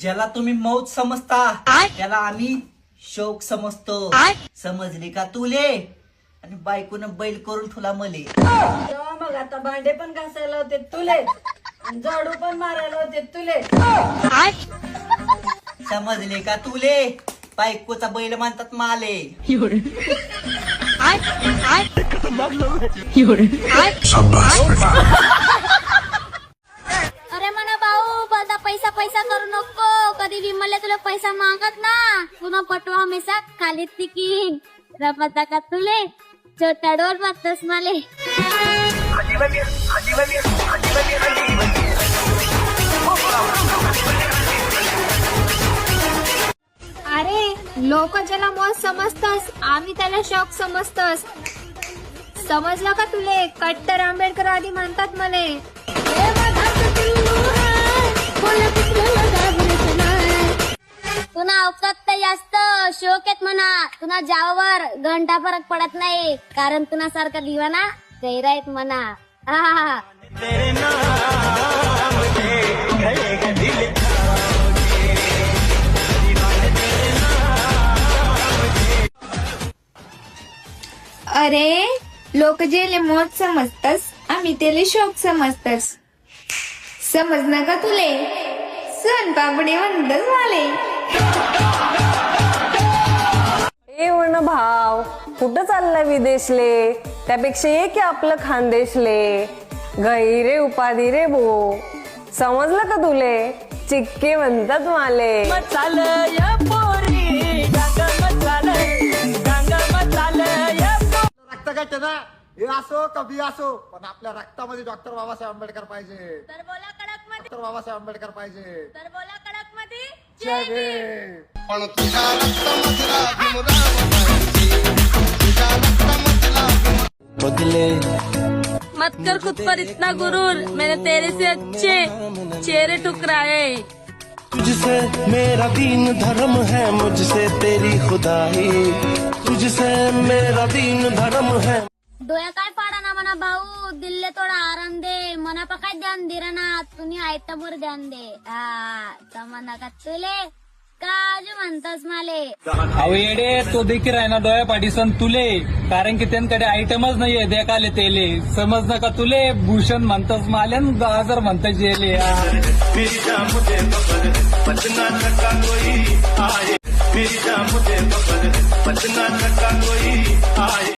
ज्याला तुम्ही मौत समजता त्याला आम्ही शोक समजतो. समजली का तुले? आणि बायकोनं बैल करून ठुला मले. तेव्हा मग आता भांडे पण घासायला होते तुले. आणि झाडू पण मारायला होते तुले. समजले का तुले? बायकोचा बैल म्हणतात माले. अरे पैसा मागत ना. पुन्हा पटवा मेसा खाली तिकीन रपता का तुले चोटाडोर बघतोस माले. अरे लोक ज्याला मौत समजतस आम्ही त्याला शॉक समजतस. समजलं का तुले? कट्टर आंबेडकर आधी म्हणतात मले. अवकात जास्त शोक आहेत म्हणा तुना जावावर घंटा फरक पडत नाही कारण तुना सारखा दिवाना गैरा आहेत म्हणा हा. अरे लोक जेले मौत समजतस आम्ही तेले शोक समजतस. समजना का तुले? सण पापडे म्हणतस माले भाव. कुठं चाललाय विदेशले? त्यापेक्षा ये की आपलं खानदेशले. गैरे उपाधी रे भो. समजलं का तुले? चिक्के म्हणतात माले. रक्त हे असो कभी असो पण आपल्या रक्तामध्ये डॉक्टर बाबासाहेब आंबेडकर पाहिजे. तर बोला कडकमध्ये डॉक्टर बाबासाहेब आंबेडकर पाहिजे. तर बोला कडकमध्ये जय भीम. पण तुझ्या बदले मत कर खुद पर इतना गुरूर मैंने तेरे से अच्छे चेहरे ठुकराए। तुझसे मेरा दीन धर्म है मुझसे तेरी खुदाई। तुझसे मेरा दीन धर्म है। डोळ्या काय पाडा ना म्हणा भाऊ दिल्ले थोडा आराम दे मना पा काय ध्यान दिरा ना तुम्ही आयतावर ध्यान दे. हा समजा का तुले काजू म्हणतास माले. अहो येडे तो देखील आहे ना डोळ्या पाठीसन तुले. कारण की त्यांकडे आयटमच नाहीये देखाले तेले. समज नका तुले भूषण म्हणतास माल्यान गाजर म्हणतास येले. बचना